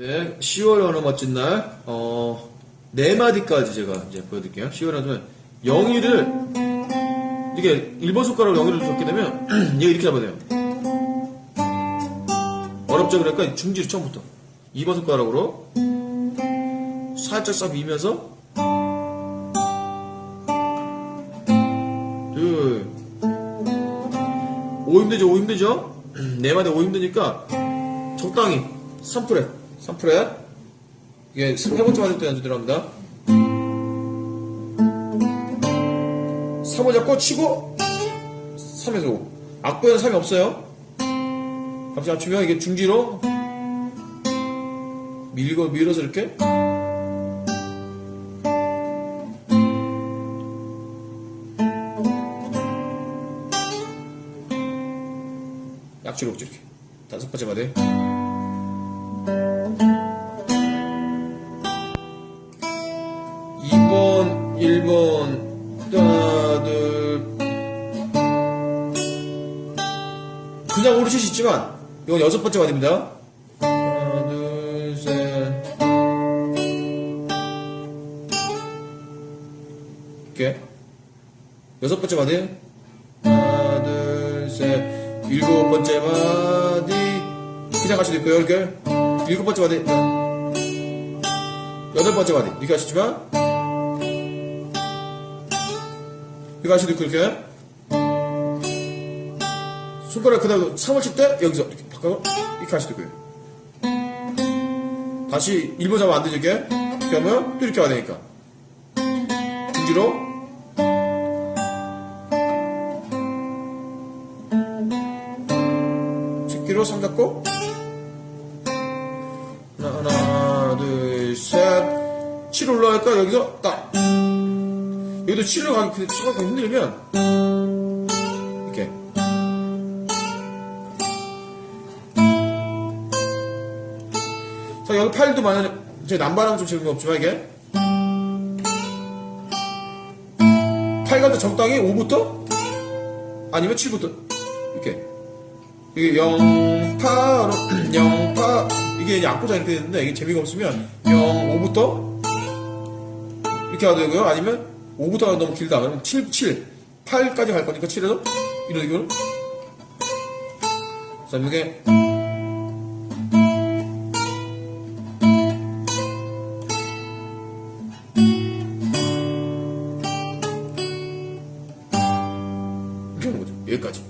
네, 10월 어느 멋진 날, 어, 네 마디까지 제가 이제 보여드릴게요. 10월 하면 영희를 이렇게 1번 손가락으로 영희를 잡게 되면 얘가 이렇게 잡아야 돼요. 어렵죠? 그러니까 중지로 처음부터 2번 손가락으로 살짝 싹 미면서 둘, 오 힘들죠? 오 힘들죠? 네 마디 오 힘드니까 적당히 3프렛 3프렛 이게 세 번째 맞을 때 연주 들어갑니다. 3을 잡고 치고 3에서 5 악보에는 3이 없어요. 갑자기 맞추면 이게 중지로 밀고 밀어서 이렇게. 약주로 이렇게. 다섯 번째 마디 2번, 1번, 하나, 둘. 그냥 오르실 수 있지만, 이건 여섯 번째 마디입니다. 하나, 둘, 셋. 이렇게. 여섯 번째 마디. 하나, 둘, 셋. 일곱 번째 마디. 그냥 갈 수도 있고요, 이렇게. 일곱 번째 마디. 여덟 번째 마디. 이렇게 하시지만, 이거 하시도 있고, 이렇게. 손가락 그다음 3을 칠 때, 여기서 이렇게 바꿔서 이렇게 하시도 있고요. 다시 1번 잡으면 안 되죠, 이렇게. 이렇게 하면 또 이렇게 와야 되니까. 중지로. 집기로 3 잡고. 하나, 둘, 셋. 7 올라갈까? 여기서 딱. 여기도 7로 가기, 근데 7로 가기 힘들면, 이렇게. 자, 여기 8도 만약에, 제 남바람 좀 재미없지만, 이게. 8가도 적당히 5부터? 아니면 7부터? 이렇게. 이게 0, 8, 0, 8. 이게 이제 악보자 이렇게 되는데 이게 재미가 없으면 0, 5부터 이렇게 가도 되고요. 아니면 5부터가 너무 길다. 그러면 7, 7, 8까지 갈 거니까 7에서 이런 식으로. 자, 이게 이렇게 하는 거죠. 여기까지.